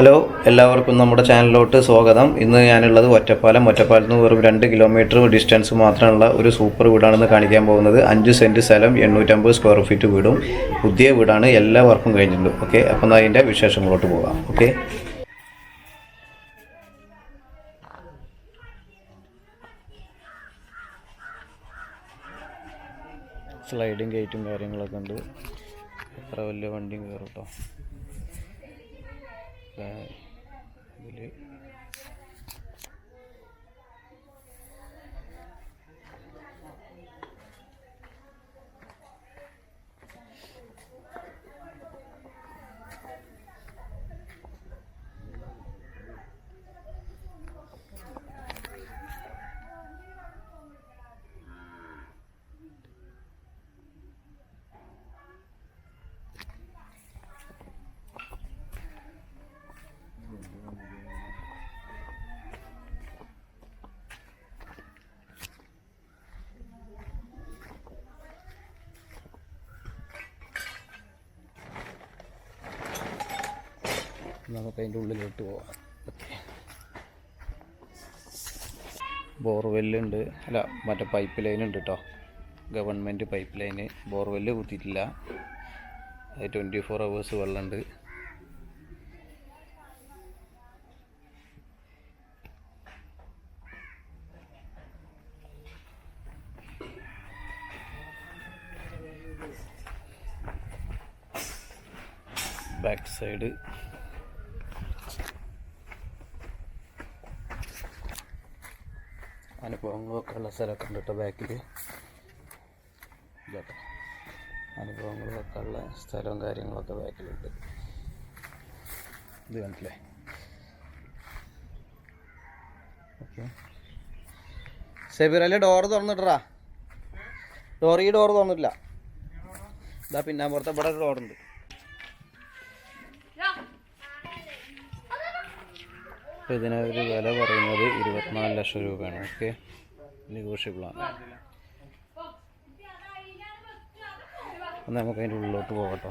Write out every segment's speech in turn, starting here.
Hello എല്ലാവർക്കും നമ്മുടെ ചാനലിലോട്ട് സ്വാഗതം. ഇന്ന് ഞാനുള്ളത് ഒറ്റപ്പാലം. ഒറ്റപ്പാലത്ത് നിന്ന് വെറും രണ്ട് കിലോമീറ്റർ ഡിസ്റ്റൻസ് മാത്രമുള്ള ഒരു സൂപ്പർ വീടാണെന്ന് കാണിക്കാൻ പോകുന്നത്. അഞ്ച് സെന്റ് സ്ഥലം എണ്ണൂറ്റമ്പത് സ്ക്വയർ ഫീറ്റ് വീടും. പുതിയ വീടാണ് എല്ലാ വർക്കും കഴിഞ്ഞിട്ടുണ്ട്. ഓക്കെ അപ്പം അതിന്റെ വിശേഷങ്ങളോട്ട് പോകാം. ഓക്കെ സ്ലൈഡിങ് ഗേറ്റും കാര്യങ്ങളൊക്കെ ഉണ്ട്. എത്ര വലിയ വണ്ടിയും കയറും കേട്ടോ 在屋里。നമുക്ക് അതിന്റെ ഉള്ളിലോട്ട് പോവാം. ഓക്കെ. ബോർവെല്ലുണ്ട്. അല്ല മറ്റേ പൈപ്പ് ലൈൻ ഉണ്ട് കേട്ടോ ഗവൺമെന്റ് പൈപ്പ് ലൈന് ബോർവെല്ല് കുത്തിയിട്ടില്ല. അത് ട്വന്റി ഫോർ അവേഴ്സ് വെള്ളമുണ്ട് ബാക്ക് സൈഡ് അനുഭവങ്ങളൊക്കെ ഉള്ള സ്ഥലമൊക്കെ ഉണ്ട് കേട്ടോ ബാക്കിൽ അനുഭവങ്ങളൊക്കെ ഉള്ള സ്ഥലവും കാര്യങ്ങളൊക്കെ ബാക്കിലുണ്ട്. ഇത് കണ്ടില്ലേ ഓക്കെ. സെബിറല്ലേ ഡോറ് തുറന്നിട്ടറാ? ഡോർ ഈ ഡോറ് തുറന്നിട്ടില്ല. ഇതാ പിന്നാമ്പുറത്തെ ഇവിടെ ഒരു ഡോറുണ്ട്. അപ്പോൾ ഇതിന് ഒരു വില പറയുന്നത് ഇരുപത്തിനാല് ലക്ഷം രൂപയാണ്. ഓക്കെ? നെഗോഷ്യബിളാണ്. അപ്പം നമുക്ക് അതിന്റെ ഉള്ളിലോട്ട് പോകട്ടോ.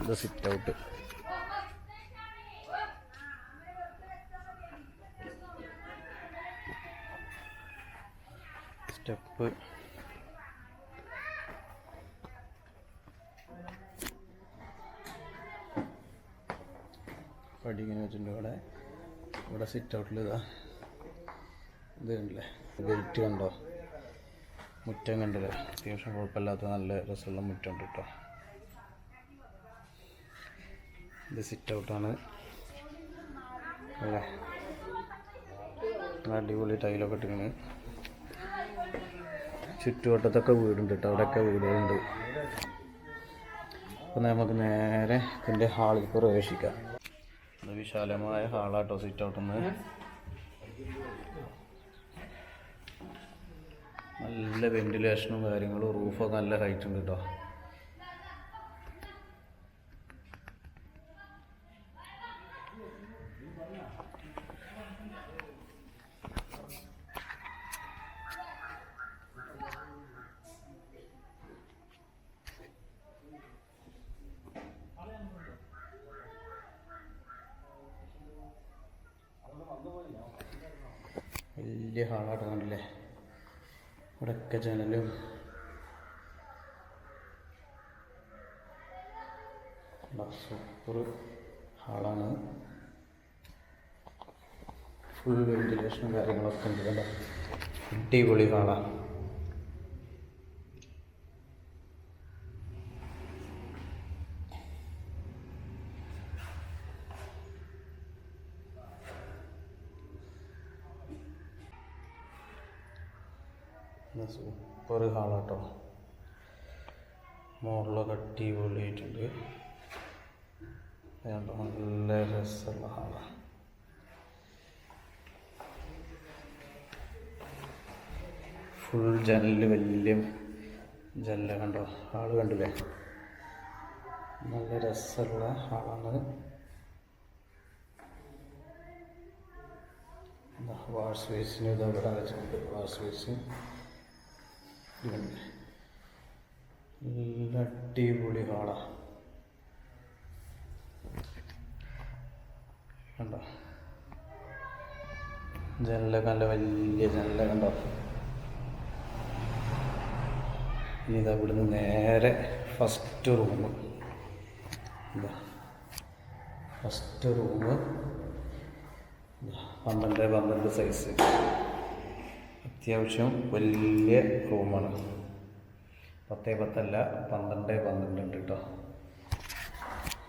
ഇത് സിറ്റ് ഔട്ട് സ്റ്റെപ്പ് പടി ഇങ്ങനെ വെച്ചിട്ടുണ്ട് ഇവിടെ ഇവിടെ സിറ്റ് ഔട്ടിൽ ഇതാ. ഇത് കണ്ടില്ലേ? ഗേറ്റ് കണ്ടോ മുറ്റം കണ്ടില്ലേ? അത്യാവശ്യം കുഴപ്പമില്ലാത്ത നല്ല രസമുള്ള മുറ്റം ഉണ്ട് കേട്ടോ ഇത് സിറ്റ് ഔട്ടാണ് അല്ലേ? അടിപൊളി ടൈലൊക്കെ ഇട്ടിങ്ങനെ ചുറ്റുവട്ടത്തൊക്കെ വീടുണ്ട് കേട്ടോ അവിടെയൊക്കെ വീടുകളുണ്ട്. അപ്പോൾ നമുക്ക് നേരെ ഇതിന്റെ ഹാളിൽ പ്രവേശിക്കാം. ഇത് വിശാലമായ ഹാളാട്ടോ സിറ്റ് ഔട്ടുന്ന് നല്ല വെന്റിലേഷനും കാര്യങ്ങളും റൂഫൊക്കെ നല്ല ഹൈറ്റ് ഉണ്ട് കേട്ടോ വലിയ കണ്ടില്ലേ ഇവിടെയൊക്കെ ജനലും. സൂപ്പർ ഹാളാണ്. ഫുൾ വെന്റിലേഷനും കാര്യങ്ങളൊക്കെ ഉണ്ട് കണ്ടോ? അടിപൊളി ഹാളാണ് സൂപ്പർ ഹാളാട്ടോ. മുകളിലൊക്കെ അടിപൊളിയായിട്ടുണ്ട്. നല്ല രസമുള്ള ഹാളാണ് ഫുൾ ജനലിൽ വലിയ ജനല കണ്ടോ ഹാൾ കണ്ടില്ലേ? നല്ല രസമുള്ള ഹാളാണ്. വാഷ് ബേസിന് ഇതാ ഇവിടെ വെച്ചിട്ടുണ്ട് വാഷ് ബേസിൻ നല്ല അടിപൊളി ഹാളാണ് കണ്ടോ? ജനലൊക്കെ നല്ല വലിയ ജനല കണ്ടോ? ഇനി ഇതാ ഇവിടുന്ന് നേരെ ഫസ്റ്റ് റൂം ഫസ്റ്റ് റൂം പന്ത്രണ്ട് പന്ത്രണ്ട് സൈസ് അത്യാവശ്യം വലിയ റൂമാണ്. പത്തേ പത്തല്ല പന്ത്രണ്ട് പന്ത്രണ്ട് ഉണ്ട് കേട്ടോ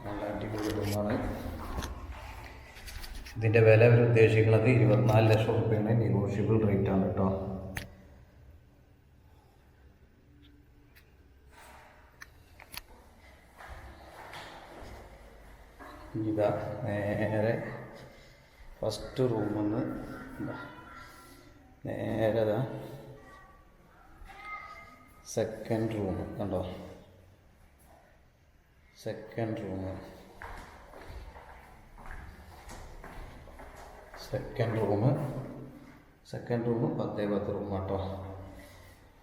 നല്ല അടിപൊളി റൂമാണ്. ഇതിന്റെ വില അവർ ഉദ്ദേശിക്കുന്നത് ഇരുപത്തിനാല് ലക്ഷം റുപ്യാണ്. നെഗോഷ്യബിൾ റേറ്റ് ആണ് കേട്ടോ ഇതാ നേരെ ഫസ്റ്റ് റൂമിൽ നിന്ന് നേരെ സെക്കൻഡ് റൂം കണ്ടോ? Second room second room second room പത്തേ പത്ത് റൂം കേട്ടോ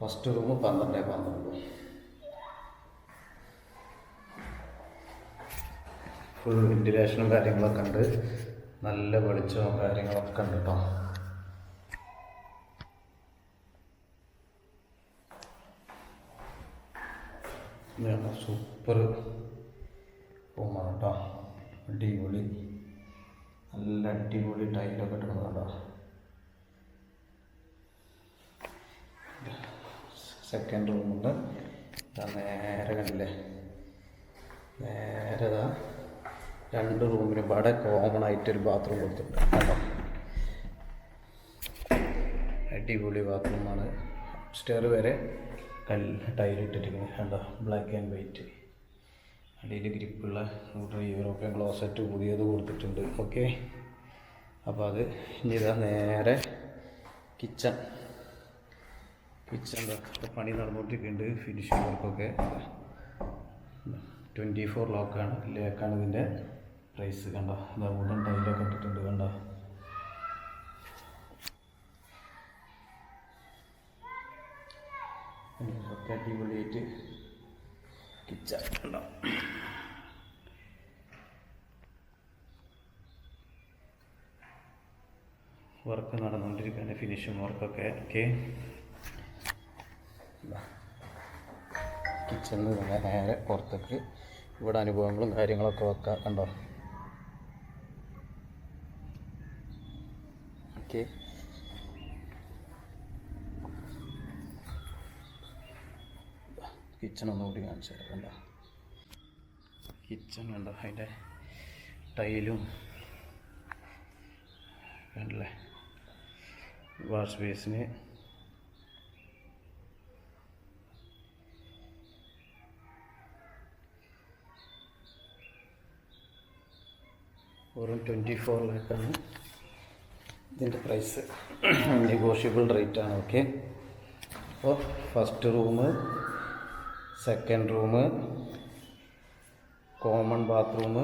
ഫസ്റ്റ് റൂം പന്ത്രണ്ട് പന്ത്രണ്ട് ഫുൾ വെന്റിലേഷനും കാര്യങ്ങളൊക്കെ ഉണ്ട്. നല്ല വെളിച്ചവും കാര്യങ്ങളൊക്കെ ഉണ്ട് കേട്ടോ ഇതാണ് സൂപ്പർ റൂമാണ് അടിപൊളി. നല്ല അടിപൊളി ടൈലൊക്കെ ഇട്ടിരുന്നത് സെക്കൻഡ് റൂമുണ്ട് നേരെ കണ്ടില്ലേ? നേരെ ഇതാ രണ്ട് റൂമിനും പാടെ കോമൺ ആയിട്ട് ഒരു ബാത്റൂം കൊടുത്തിട്ടുണ്ട് കേട്ടോ. അടിപൊളി ബാത്റൂമാണ് സ്റ്റെയർ വരെ കല്ല് ടൈലിട്ടിരിക്കുന്നത് കണ്ടോ? ബ്ലാക്ക് ആൻഡ് വൈറ്റ് അടിയിൽ ഗ്രിപ്പുള്ള യൂറോപ്യൻ ക്ലോസറ്റ് പുതിയത് കൊടുത്തിട്ടുണ്ട്. ഓക്കെ അപ്പോൾ അത് ഇനി നേരെ കിച്ചൺ കിച്ചൺ പണി നടന്നുകൊണ്ടിരിക്കുന്നുണ്ട് ഫിനിഷിംഗ് വർക്കൊക്കെ ട്വന്റി ഫോർ ലോക്കാണ് ലേക്കാണ് ഇതിന്റെ പ്രൈസ് കണ്ടോ? അതാ വുഡൻ ടൈലൊക്കെ ഇട്ടിട്ടുണ്ട്. കണ്ടോ? ഒക്കെ അടിപൊളിയായിട്ട് കിച്ചൺ കണ്ടോ വർക്ക് നടന്നുകൊണ്ടിരിക്കുകയാണ് ഫിനിഷിംഗ് വർക്കൊക്കെ ഓക്കെ കിച്ചണിൽ നിന്ന് നേരെ പുറത്തേക്ക്. ഇവിടെ അനുഭവങ്ങളും കാര്യങ്ങളൊക്കെ വെക്കാം കണ്ടോ? ഓക്കെ കിച്ചൺ ഒന്നുകൂടി കാണിച്ചു തരാം കണ്ടോ? കിച്ചൺ കണ്ടോ? അതിന്റെ ടൈലും കണ്ടല്ലേ? വാഷ് ബേസിന് വെറും ട്വന്റി ഫോർ ലാക്കാണ് ഇതിന്റെ പ്രൈസ് നെഗോഷ്യബിൾ റേറ്റാണ് ഓക്കെ അപ്പോൾ first room second room common bathroom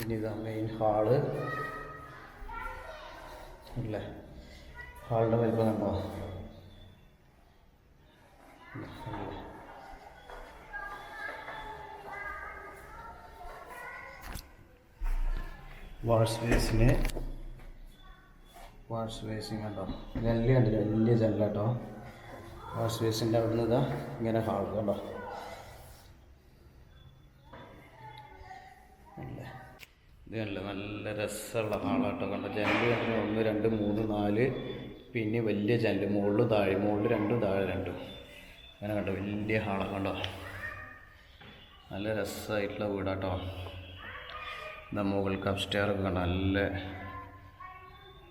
ഇനി ഇതാ മെയിൻ ഹാൾ അല്ലേ ഹാളിന്റെ വലിപ്പം കണ്ടോ? വാഷ് ബേസിന് വാഷ് ബേസിൻ കണ്ടോ? ജനൽ കണ്ടില്ല? വലിയ ജനല വാഷ് ബേസിന്റെ അവിടെ നിന്ന് ഇതാ ഇങ്ങനെ ഹാൾ കണ്ടോ അല്ലേ? നല്ല രസമുള്ള ഹാളാട്ടോ കണ്ടോ? ജനൽ കണ്ടില്ല ഒന്ന് രണ്ട് മൂന്ന് നാല്. പിന്നെ വലിയ ജനൽ. മുകളിൽ താഴെ. മുകളിൽ രണ്ടും താഴെ രണ്ടും. അങ്ങനെ കണ്ടോ? വലിയ ഹാളൊക്കെ കണ്ടോ? നല്ല രസമായിട്ടുള്ള വീടാട്ടോ. ഇതാ മുകൾക്ക് അപ്സ്റ്റെയറൊക്കെ കണ്ടോ? നല്ല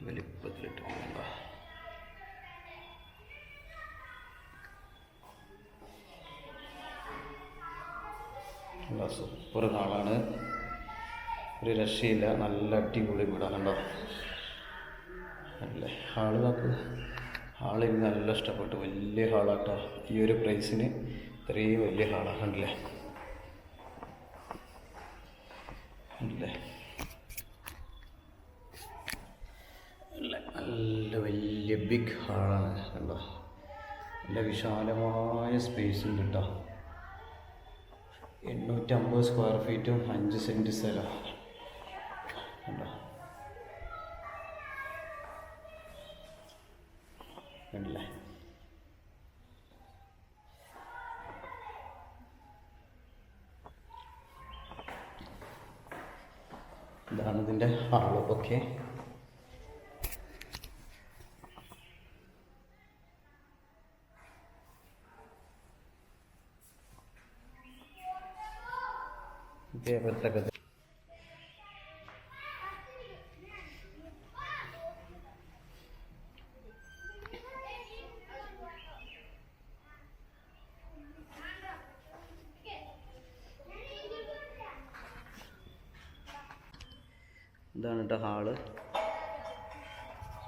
വലിപ്പത്തിലിട്ട് കണ്ട നല്ല സൂപ്പർ നാളാണ്. ഒരു രക്ഷയില്ല. നല്ല അടിപൊളി വീടാണ് കണ്ടോ? അല്ലേ? ഹാൾ നമുക്ക് ഹാൾ എനിക്ക് നല്ല ഇഷ്ടപ്പെട്ടു. വലിയ ഹാളാട്ടോ. ഈ ഒരു പ്രൈസിന് ഇത്രയും വലിയ ഹാളാണ് കണ്ടില്ലേ അല്ലേ? നല്ല വലിയ ബിഗ് ഹാളാണ് കണ്ടോ? നല്ല വിശാലമായ സ്പേസ് ഉണ്ട് കേട്ടോ എണ്ണൂറ്റമ്പത് സ്ക്വയർ ഫീറ്റും അഞ്ച് സെന്റ് സ്ഥലം. ഇതാണ് ഇതിന്റെ ഹാൾ ഇതേപോലത്തെ ഇതാണ് കേട്ടോ ഹാൾ.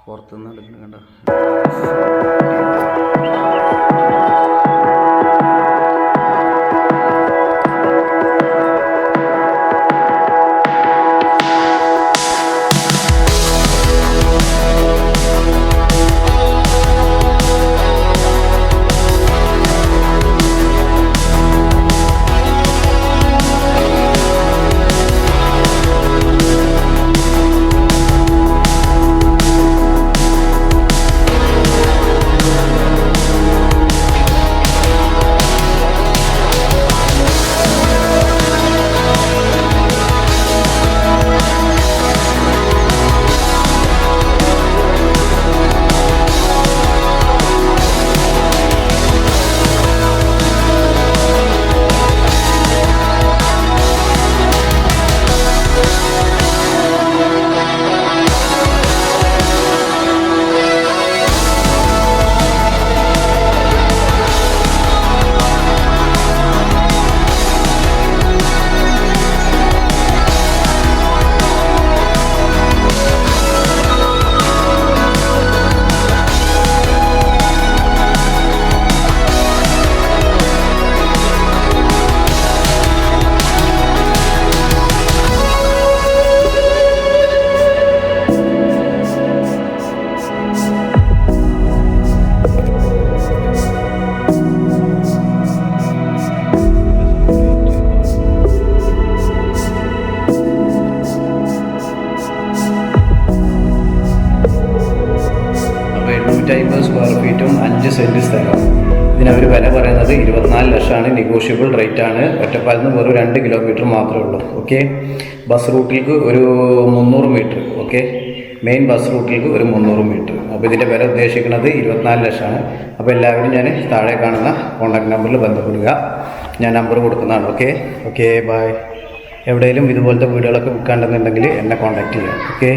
പുറത്തുനിന്ന് എടുക്കുന്ന കണ്ടോ? പറയുന്നത് ഇരുപത്തിനാല് ലക്ഷമാണ് നെഗോഷ്യബിൾ റേറ്റ് ആണ്. ഒറ്റപ്പാലിൽ നിന്ന് വെറും രണ്ട് കിലോമീറ്റർ മാത്രമേ ഉള്ളൂ. ഓക്കെ ബസ് റൂട്ടിലേക്ക് ഒരു മുന്നൂറ് മീറ്റർ ഓക്കെ മെയിൻ ബസ് റൂട്ടിലേക്ക് ഒരു മുന്നൂറ് മീറ്റർ അപ്പോൾ ഇതിന്റെ വില ഉദ്ദേശിക്കുന്നത് ഇരുപത്തിനാല് ലക്ഷമാണ്. അപ്പോൾ എല്ലാവരും ഞാൻ താഴെ കാണുന്ന കോൺടാക്ട് നമ്പറിൽ ബന്ധപ്പെടുക. ഞാൻ നമ്പർ കൊടുക്കുന്നതാണ്. ഓക്കെ ഓക്കെ ബായ് എവിടെയെങ്കിലും ഇതുപോലത്തെ വീടുകളൊക്കെ വിൽക്കാണ്ടെന്നുണ്ടെങ്കിൽ എന്നെ കോൺടാക്ട് ചെയ്യാം ഓക്കെ